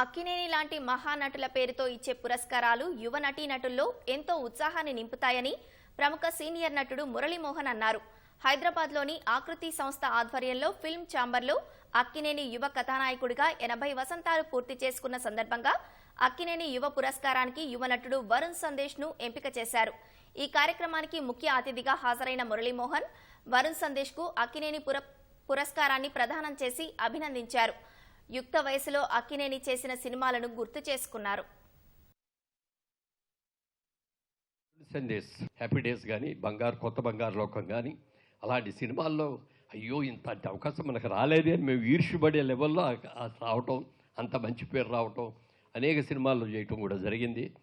అక్కినేని లాంటి మహానటుల పేరుతో ఇచ్చే పురస్కారాలు యువ నటీనటుల్లో ఎంతో ఉత్సాహాన్ని నింపుతాయని ప్రముఖ సీనియర్ నటుడు మురళీమోహన్ అన్నారు. హైదరాబాద్లోని ఆకృతి సంస్థ ఆధ్వర్యంలో ఫిల్మ్ ఛాంబర్లో అక్కినేని యువ కథానాయకుడిగా ఎనభై వసంతాలు పూర్తి చేసుకున్న సందర్భంగా అక్కినేని యువ పురస్కారానికి యువ నటుడు వరుణ్ సందేశ్ను ఎంపిక చేశారు. ఈ కార్యక్రమానికి ముఖ్య అతిథిగా హాజరైన మురళీమోహన్ వరుణ్ సందేశ్కు అక్కినేని పుర పురస్కారాన్ని ప్రదానం చేసి అభినందించారు. యుక్త వయసులో అక్కినేని చేసిన సినిమాలను గుర్తు చేసుకున్నారు. సందేశ్ హ్యాపీ డేస్ కానీ బంగారు కొత్త బంగారు లోకం కానీ అలాంటి సినిమాల్లో అయ్యో ఇంత అవకాశం మనకు రాలేదే అని మేము ఈర్ష్యపడే లెవెల్లో రావటం అంత మంచి పేరు రావటం అనేక సినిమాల్లో చేయటం కూడా జరిగింది.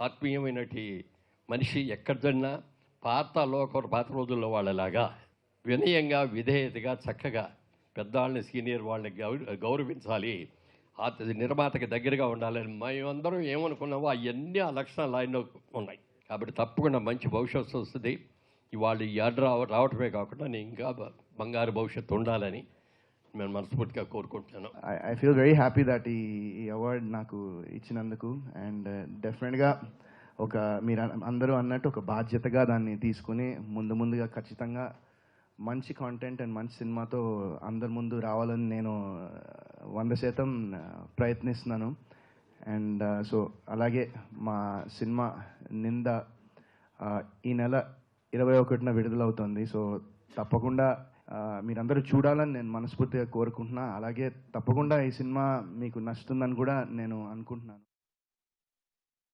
ఆత్మీయమైనటి మనిషి ఎక్కడిదన్నా పాత లోక పాత రోజుల్లో వాళ్ళలాగా వినయంగా విధేయతగా చక్కగా పెద్దవాళ్ళని సీనియర్ వాళ్ళని గౌరవించాలి. ఆ నిర్మాతకి దగ్గరగా ఉండాలని మేమందరం ఏమనుకున్నామో అవన్నీ ఆ లక్షణాలు ఆయనలో ఉన్నాయి. కాబట్టి తప్పకుండా మంచి భవిష్యత్తు వస్తుంది. ఇవాళ ఈ ఆర్డర్ రావ- రావటమే కాకుండా నేను ఇంకా బ- బంగారు భవిష్యత్తు ఉండాలని నేను మనస్ఫూర్తిగా కోరుకుంటున్నాను. I I feel very happy that ఈ అవార్డ్ నాకు ఇచ్చినందుకు. అండ్ డెఫినెట్గా uh, ఒక మీరు అందరూ అన్నట్టు ఒక బాధ్యతగా దాన్ని తీసుకుని ముందు ముందుగా ఖచ్చితంగా మంచి కాంటెంట్ అండ్ మంచి సినిమాతో అందరి ముందు రావాలని నేను వంద శాతం ప్రయత్నిస్తున్నాను. అండ్ సో అలాగే మా సినిమా నింద ఈ నెల ఇరవై ఒకటిన విడుదలవుతుంది. సో తప్పకుండా మీరందరూ చూడాలని నేను మనస్ఫూర్తిగా కోరుకుంటున్నా. అలాగే తప్పకుండా ఈ సినిమా మీకు నచ్చుతుందని కూడా నేను అనుకుంటున్నాను.